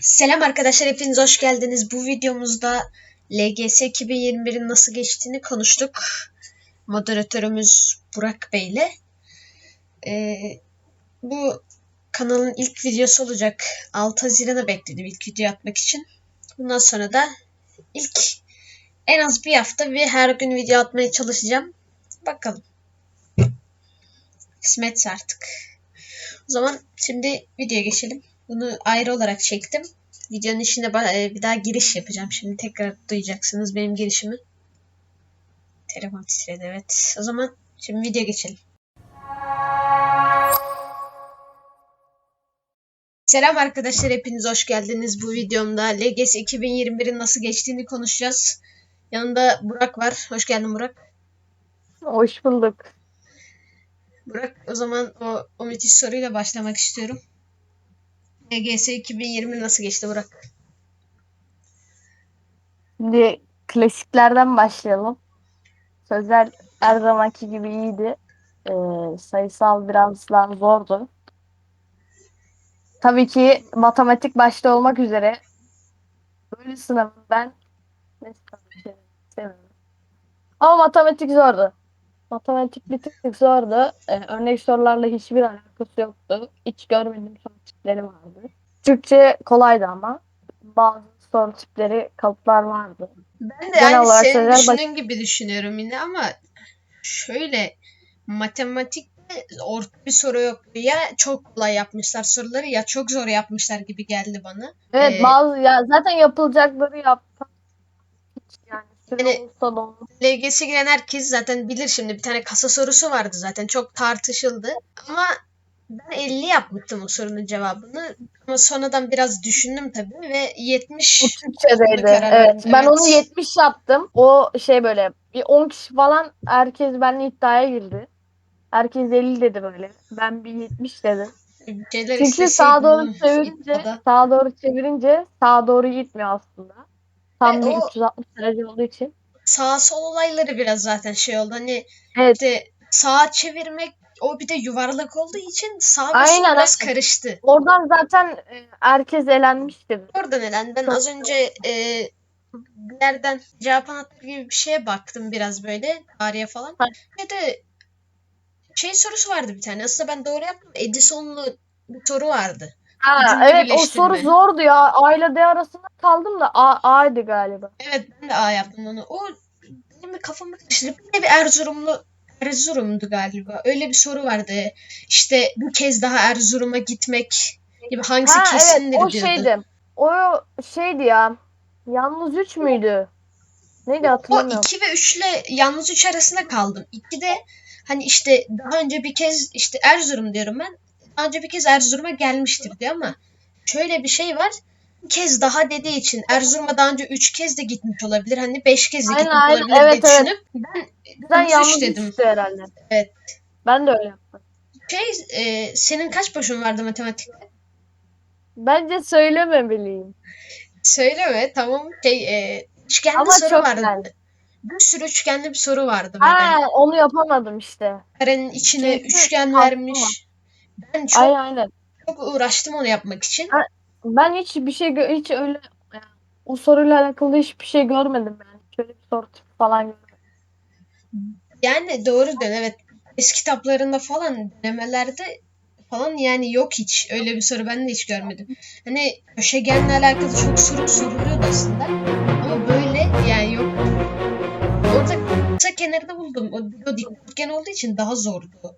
Selam arkadaşlar hepiniz hoş geldiniz. Bu videomuzda LGS 2021'in nasıl geçtiğini konuştuk. Moderatörümüz Burak Bey ile. Ee, bu kanalın ilk videosu olacak. 6 Haziran'a bekledim ilk video atmak için. Bundan sonra da ilk en az bir hafta ve her gün video atmaya çalışacağım. Bakalım. Kısmetse artık. O zaman şimdi videoya geçelim. Bunu ayrı olarak çektim. Videonun içine ba- e, bir daha giriş yapacağım. Şimdi tekrar duyacaksınız benim girişimi. Telefon titredi evet. O zaman şimdi videoya geçelim. Selam arkadaşlar hepiniz hoş geldiniz. Bu videomda LGS 2021'in nasıl geçtiğini konuşacağız. Yanında Burak var. Hoş geldin Burak. Hoş bulduk. Burak o zaman o, o müthiş soruyla başlamak istiyorum. LGS 2020 nasıl geçti Burak? Şimdi klasiklerden başlayalım. Sözler her zamanki gibi iyiydi. Ee, sayısal biraz zordu. Tabii ki matematik başta olmak üzere böyle sınavı ben sınavı sevmiyorum. Ama matematik zordu. Matematik bir tık zordu. Ee, örnek sorularla hiçbir alakası yoktu. Hiç görmediğim soru tipleri vardı. Türkçe kolaydı ama bazı soru tipleri kalıplar vardı. Ben de Genel olarak senin düşündüğün gibi düşünüyorum yine ama şöyle matematikte orta bir soru yok. Ya çok kolay yapmışlar soruları ya çok zor yapmışlar gibi geldi bana. Evet Ee, bazı ya zaten yapılacakları yaptı. Da olmaz. LGS'e giren herkes zaten bilir şimdi bir tane kasa sorusu vardı zaten çok tartışıldı ama ben 50 yapmıştım o sorunun cevabını ama sonradan biraz düşündüm tabii ve 70 Bu Türkçedeydi. Evet. verdim, Ben evet. onu 70 yaptım. O şey böyle bir 10 kişi falan herkes benimle iddiaya girdi. Herkes 50 dedi böyle. Ben bir 70 dedim. şeyler Çünkü sağa doğru isteseydim çevirince, sağa doğru çevirince sağa doğru gitmiyor aslında. Tam bir o- 360 derece olduğu için. sağ sol olayları biraz zaten şey oldu. Hani Evet. işte sağa çevirmek o bir de yuvarlak olduğu için sağ ve sol Aynen, biraz aynen. karıştı. Oradan zaten e, herkes elenmişti. Orada neden? Ben Çok- az önce e, bir yerden cevap anahtarı gibi bir şeye baktım biraz böyle tarihe falan. Ha. Ve de şey sorusu vardı bir tane. Aslında ben doğru yaptım. Edison'lu bir soru vardı. Ha, evet o soru zordu ya. A ile D arasında kaldım da A, A'ydı galiba. Evet ben de A yaptım onu. O benim de kafamı karıştırdı. Bir de bir Erzurumlu Erzurum'du galiba. Öyle bir soru vardı. İşte bir kez daha Erzurum'a gitmek gibi hangisi Ha kesindir evet o diyordu. şeydi. O şeydi ya. Yalnız 3 müydü? Neydi O hatırlamıyorum. 2 ve 3 ile yalnız 3 arasında kaldım. 2'de hani işte daha önce bir kez işte Erzurum diyorum ben. Daha önce bir kez Erzurum'a gelmiştir diyor ama şöyle bir şey var. Bir kez daha dediği için Erzurum'a daha önce 3 kez de gitmiş olabilir. Hani 5 kez de Aynen, gitmiş aynen. olabilir Evet, diye evet. düşünüp ben yalnız yalnız 3 dedim. herhalde. Evet. Ben de öyle yaptım. Şey e, senin kaç boşun vardı matematikte? Bence söylememeliyim. Söyleme tamam. Şey e, üçgenli Ama soru çok vardı. güzel. Bir sürü üçgenli bir soru vardı böyle. Ha onu yapamadım işte. Karenin içine Çünkü üçgen kalktı vermiş. Ben çok Aynen aynen. çok uğraştım onu yapmak için. Ben hiç bir şey hiç öyle yani o soruyla alakalı hiçbir şey görmedim yani. Şöyle bir soru falan görmedim. Yani doğru dön evet. Eski kitaplarında falan denemelerde falan yani yok hiç. Öyle bir soru ben de hiç görmedim. Hani köşegenle alakalı çok soru soruluyordu aslında. Ama böyle yani yok. Orada kısa kenarda buldum. O, o dikdörtgen olduğu için daha zordu.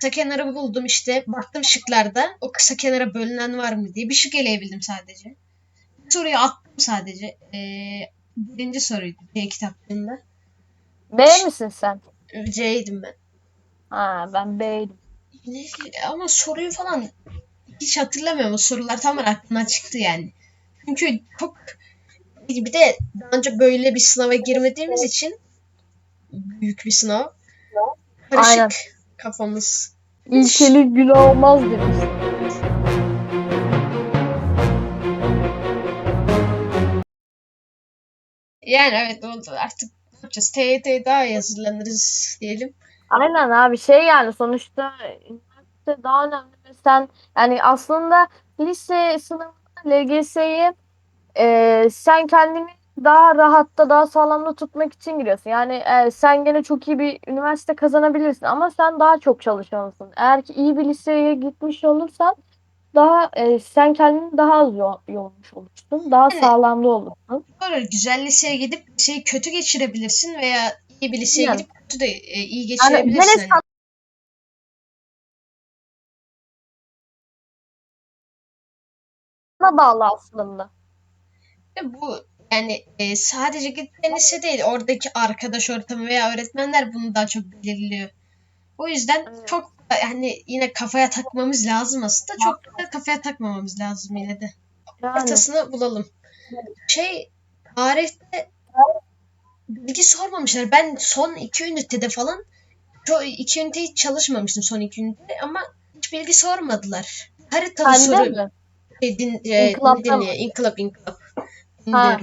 Kısa kenarı buldum işte. Baktım şıklarda. O kısa kenara bölünen var mı diye. Bir şık eleyebildim sadece. Bir soruyu attım sadece. Ee, birinci soruydu C kitaplarında. B misin sen? C'ydim ben. Ha ben B'ydim. Ne, ama soruyu falan hiç hatırlamıyorum. O sorular tamamen aklımdan çıktı yani. Çünkü çok bir de daha önce böyle bir sınava girmediğimiz için büyük bir sınav. Karışık Aynen. Kafamız. İlkeli günah olmaz demiş. Yani evet oldu artık yapacağız? TYT daha iyi hazırlanırız diyelim. Aynen abi şey yani sonuçta üniversite daha önemli sen yani aslında lise sınavında LGS'yi e, sen kendini daha rahatta, daha sağlamda tutmak için giriyorsun. Yani e, sen gene çok iyi bir üniversite kazanabilirsin ama sen daha çok çalışmalısın. Eğer ki iyi bir liseye gitmiş olursan daha e, sen kendini daha az yo- yormuş olursun. Daha Evet. sağlamda olursun. Doğru güzel liseye gidip liseyi kötü geçirebilirsin veya iyi bir liseye Yani. gidip kötü de e, iyi Yani geçirebilirsin. hani. sana bağlı aslında. Ve bu yani e, sadece gittiğin lise değil oradaki arkadaş ortamı veya öğretmenler bunu daha çok belirliyor. O yüzden Evet. çok da yani yine kafaya takmamız lazım aslında. Çok da kafaya takmamamız lazım yine de. Yani Ortasını bulalım. Şey tarihte bilgi sormamışlar. Ben son iki ünitede falan şu iki ünite hiç çalışmamıştım son iki ünite ama hiç bilgi sormadılar. Haritalı sende soru mi? şey, din, e, mı? dinliyor. İnkılap inkılap. Ha.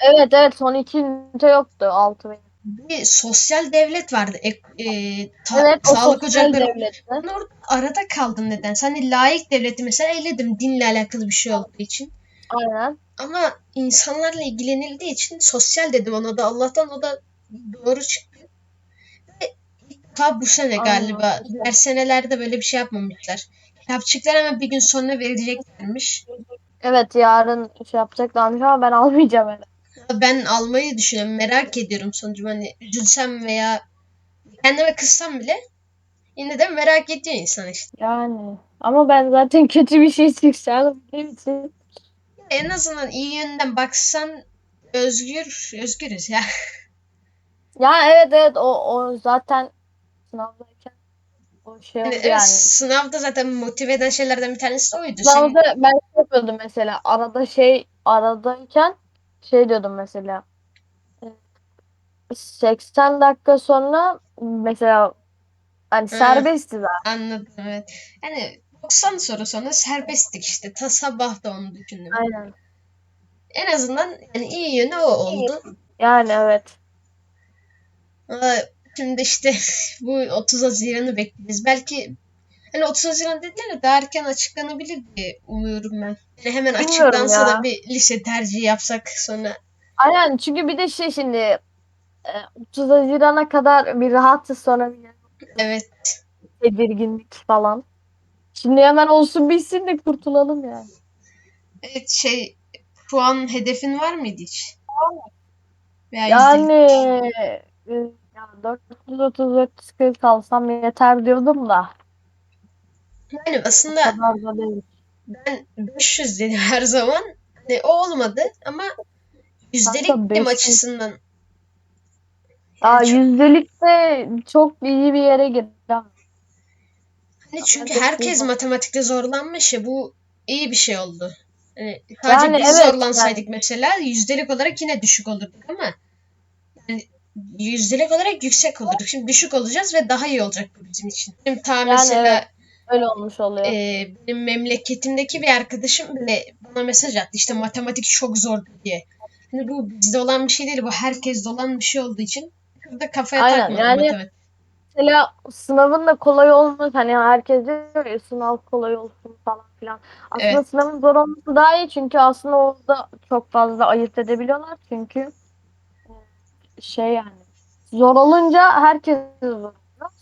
Evet evet son iki ünite yoktu. Altı benim. Bir sosyal devlet vardı. Ek, e, ta- Evet o sağlık sosyal ocakları. Ben orada arada kaldım neden? Hani layık devleti mesela eledim dinle alakalı bir şey olduğu için. Aynen. Ama insanlarla ilgilenildiği için sosyal dedim ona da Allah'tan o da doğru çıktı. Ve defa bu sene Aynen. galiba. Diğer senelerde böyle bir şey yapmamışlar. Kitapçıklar hemen bir gün sonra verileceklermiş. Evet yarın şey yapacaklarmış ama ben almayacağım öyle. Ben almayı düşünüyorum. Merak ediyorum sonucu. Hani üzülsem veya kendime kızsam bile yine de merak ediyor insan işte. Yani ama ben zaten kötü bir şey çıkacağını bildiğim için. En azından iyi yönden baksan özgür, özgürüz ya. Ya evet evet o, o zaten sınavdayken o şey Yani oldu evet, yani. sınavda zaten motive eden şeylerden bir tanesi oydu. Senin- Sınavda ben şey yapıyordum mesela arada şey aradayken şey diyordum mesela e, 80 dakika sonra mesela hani Hı. serbestti zaten. Anladım evet. Yani 90 soru sonra serbesttik işte. Ta sabah da onu düşündüm. Aynen. En azından yani iyi yönü o oldu. Yani evet. Şimdi işte bu 30 Haziran'ı bekleyeceğiz. Belki hani 30 Haziran dediler de erken açıklanabilir diye umuyorum ben. Yani hemen Bilmiyorum açıklansa da bir lise tercihi yapsak sonra. Aynen çünkü bir de şey şimdi e, 30 Haziran'a kadar bir rahatsız sonra bir Evet. tedirginlik falan. Şimdi hemen olsun bitsin de kurtulalım yani. Evet şey puan hedefin var mıydı hiç? Veya Yani e, ya 430-440 alsam yeter diyordum da. Yani aslında ben 500 dedim her zaman. Hani o olmadı ama yüzdelik 500. açısından Aa, yani çok- yüzdelikte çok iyi bir yere girdim. hani çünkü herkes matematikte zorlanmış ya bu iyi bir şey oldu. Hani sadece Yani biz evet, zorlansaydık mesela yüzdelik olarak yine düşük olurduk ama yani yüzdelik olarak yüksek olurduk. Şimdi düşük olacağız ve daha iyi olacak bu bizim için. Benim ta Yani mesela evet. Öyle olmuş oluyor. e, benim memleketimdeki bir arkadaşım bile bana mesaj attı işte matematik çok zor diye. Hani bu bizde olan bir şey değil bu herkeste olan bir şey olduğu için burada kafaya Aynen, takmadım yani- matematik. Mesela sınavın da kolay olması hani herkes diyor ya sınav kolay olsun falan filan. Aslında Evet. sınavın zor olması daha iyi çünkü aslında orada çok fazla ayırt edebiliyorlar çünkü e, şey yani zor olunca herkes zor.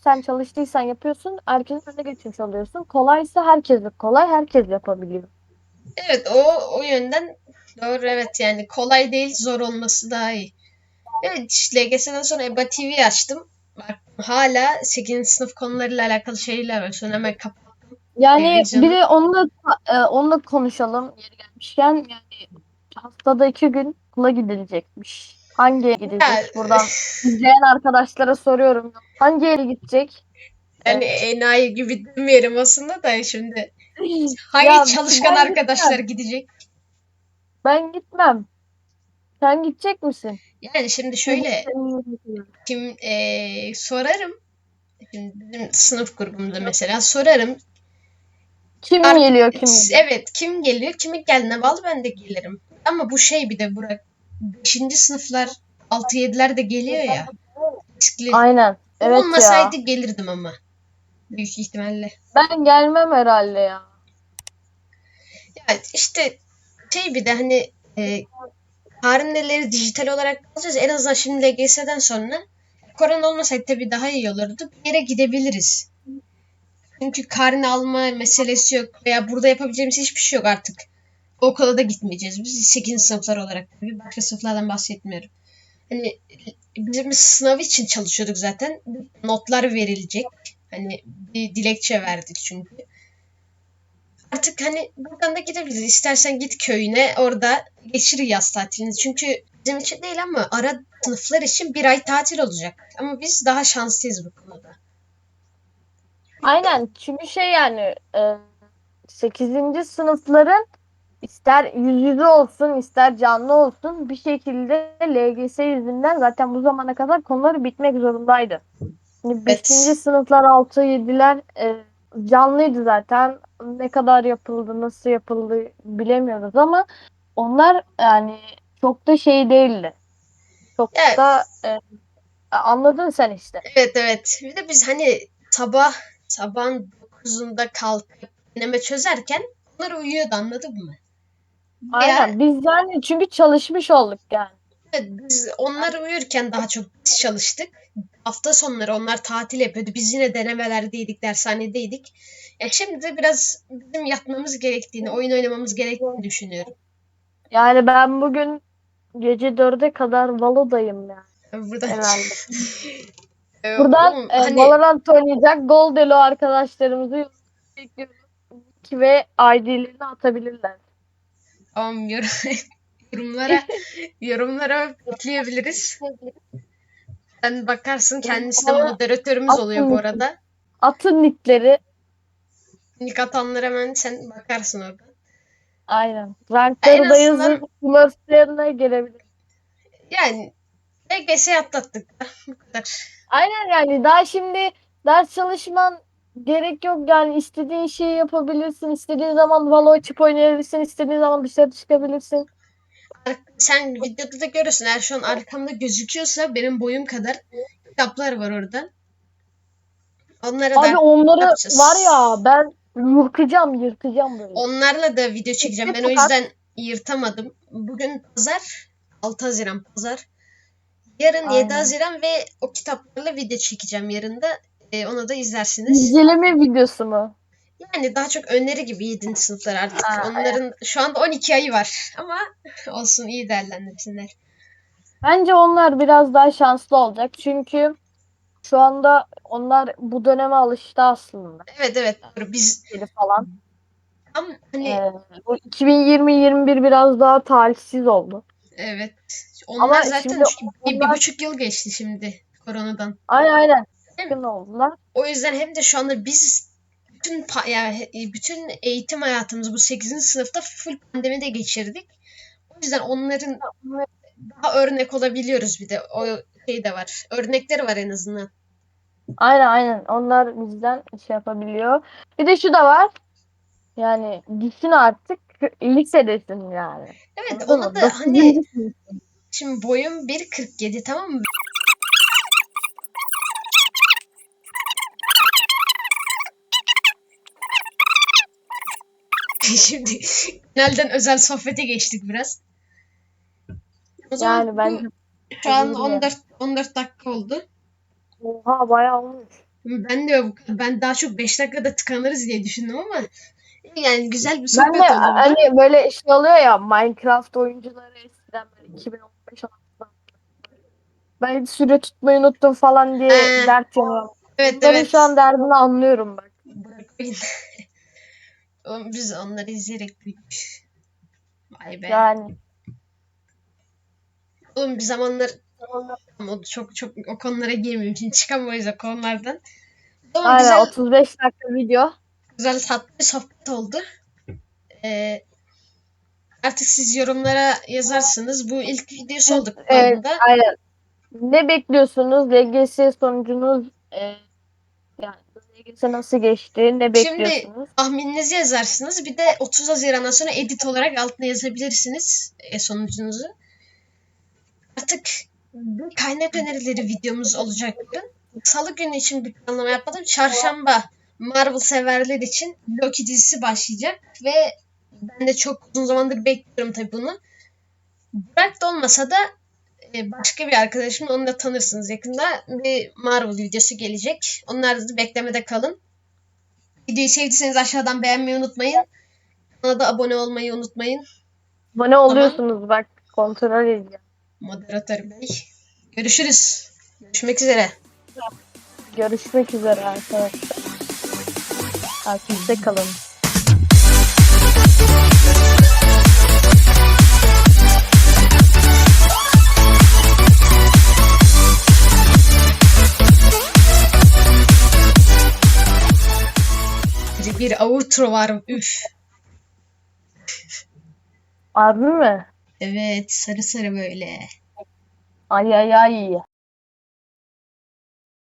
Sen çalıştıysan yapıyorsun, herkesin önüne geçmiş oluyorsun. Kolaysa herkes kolay, herkes yapabiliyor. Evet o o yönden doğru evet yani kolay değil zor olması daha iyi. Evet işte LGS'den sonra EBA TV açtım. Bak hala 8. sınıf konularıyla alakalı şeyler var. Sonra hemen kapat. Yani bir de onunla e, onunla konuşalım yeri gelmişken yani haftada iki gün okula gidilecekmiş. Hangi yere gidecek? Buradan izleyen arkadaşlara soruyorum. Hangi yere gidecek? Yani enayi gibi demeyelim aslında da şimdi. Hangi Ya, çalışkan arkadaşlar gidecek? Ben gitmem. Sen gidecek misin? Yani şimdi şöyle kim eee, sorarım. Şimdi bizim sınıf grubumda mesela sorarım. Kim Ar- geliyor kim? Evet kim geliyor kimin geldiğine bağlı ben de gelirim. Ama bu şey bir de Burak. 5. sınıflar 6-7'ler de geliyor ya. Riskli. Aynen. Evet ya. Olmasaydı gelirdim ama. Büyük ihtimalle. Ben gelmem herhalde ya. Ya işte şey bir de hani e, karneleri dijital olarak alacağız. En azından şimdi LGS'den sonra korona olmasaydı tabii daha iyi olurdu. Bir yere gidebiliriz. Çünkü karne alma meselesi yok veya burada yapabileceğimiz hiçbir şey yok artık. Okula da gitmeyeceğiz biz 8. sınıflar olarak tabii başka sınıflardan bahsetmiyorum. Hani bizim sınav için çalışıyorduk zaten. Notlar verilecek. Hani bir dilekçe verdik çünkü. Artık hani buradan da gidebiliriz. İstersen git köyüne orada geçir yaz tatilini. Çünkü bizim için değil ama ara sınıflar için bir ay tatil olacak. Ama biz daha şanslıyız bu konuda. Aynen çünkü şey yani e, 8. sınıfların ister yüz yüze olsun ister canlı olsun bir şekilde LGS yüzünden zaten bu zamana kadar konuları bitmek zorundaydı. Şimdi 5. Evet. sınıflar 6 7'ler e, canlıydı zaten. Ne kadar yapıldı, nasıl yapıldı bilemiyoruz ama onlar yani çok da şey değildi. Çok Evet. da e, anladın sen işte. Evet evet. Bir de biz hani sabah sabahın 9'unda kalkıp deneme çözerken onlar uyuyordu anladın mı? Aynen. Biz yani çünkü çalışmış olduk yani. Evet, biz onlar uyurken daha çok biz çalıştık. Hafta sonları onlar tatil yapıyordu. Biz yine denemelerdeydik, dershanedeydik. Ya şimdi de biraz bizim yatmamız gerektiğini, oyun oynamamız gerektiğini düşünüyorum. Yani ben bugün gece 4'e kadar Valo'dayım yani Burada herhalde. Ee, Buradan oğlum, e, hani Valorant oynayacak Goldelo arkadaşlarımızı ve ID'lerini atabilirler. Tamam, yorum- yorumlara yorumlara bekleyebiliriz. Sen bakarsın kendisi de moderatörümüz oluyor bu arada. Atın nickleri. Nick atanlara hemen sen bakarsın orada. Aynen. Rankları da yazıp Smurflerine gelebilir. Yani LGS'yi atlattık bu kadar. Aynen yani daha şimdi ders çalışman gerek yok yani istediğin şeyi yapabilirsin. istediğin zaman Valo açıp oynayabilirsin. istediğin zaman dışarı çıkabilirsin. Sen videoda da görürsün eğer şu an arkamda gözüküyorsa benim boyum kadar kitaplar var orada. Onlara Abi da onları yapacağız. var ya ben yırtacağım yırtacağım böyle. onlarla da video çekeceğim. Ben o yüzden yırtamadım. Bugün pazar 6 Haziran pazar. Yarın 7 Aynen. Haziran ve o kitaplarla video çekeceğim yarın da. Ee, onu da izlersiniz. İnceleme videosu mu? Yani daha çok öneri gibi 7. sınıflar artık. Aa, Onların şu anda 12 ayı var ama olsun iyi değerlendirsinler. Bence onlar biraz daha şanslı olacak. Çünkü şu anda onlar bu döneme alıştı aslında. Evet evet doğru. Biz falan. tam hani Ee, bu 2020-21 biraz daha talihsiz oldu. Evet. Onlar Ama zaten şimdi çünkü bir, bir onlar- buçuk yıl geçti şimdi koronadan. Aynen aynen. Yakın oldular. O yüzden hem de şu anda biz bütün yani bütün eğitim hayatımızı bu 8. sınıfta full pandemide geçirdik. O yüzden onların daha örnek olabiliyoruz bir de. O şey de var. Örnekleri var en azından. Aynen aynen. Onlar bizden şey yapabiliyor. Bir de şu da var. Yani düşün artık lisedesin yani. Evet Anladın ona mı? da hani şimdi boyum 1.47 tamam mı? Şimdi genelden özel sohbete geçtik biraz. O zaman Yani bence Şu an Bilmiyorum. 14 14 dakika oldu. oha bayağı olmuş. Ben de ben daha çok 5 dakikada tıkanırız diye düşündüm ama yani güzel bir Ben sohbet de oldu. bu da. hani böyle şey oluyor ya Minecraft oyuncuları eskiden böyle 2015 16'da ben süre tutmayı unuttum falan diye Ee, dert yanıyorum. Evet Onların evet. şu an derdini anlıyorum bak. Bırakmayın. Biz onları izleyerek büyüdük. Vay be. Yani Oğlum bir zamanlar ama çok çok o konulara girmeyeyim. Şimdi çıkamayız o konulardan. Ama aynen güzel, 35 dakika video. güzel tatlı sohbet oldu. Ee, artık siz yorumlara yazarsınız. Bu ilk videosu oldu Evet, aynen. Ne bekliyorsunuz? LGS sonucunuz e, LGS nasıl geçti? Ne Şimdi- bekliyorsunuz? tahmininizi yazarsınız. Bir de 30 Haziran'dan sonra edit olarak altına yazabilirsiniz e, sonucunuzu. Artık kaynak önerileri videomuz olacaktı. Salı günü için bir planlama yapmadım. Çarşamba Marvel severler için Loki dizisi başlayacak ve Ben de çok uzun zamandır bekliyorum tabii bunu. Burak da olmasa da başka bir arkadaşım onu da tanırsınız yakında bir Marvel videosu gelecek. Onlar da beklemede kalın. Videoyu sevdiyseniz aşağıdan beğenmeyi unutmayın. Kanala da abone olmayı unutmayın. Abone oluyorsunuz bak kontrol edeceğim. Moderatör Bey. Görüşürüz. Görüşmek üzere. Görüşmek üzere arkadaşlar. Takipte kalın. Bir outro var. Üf. Harbi mi? Evet sarı sarı böyle. Ay ay ay.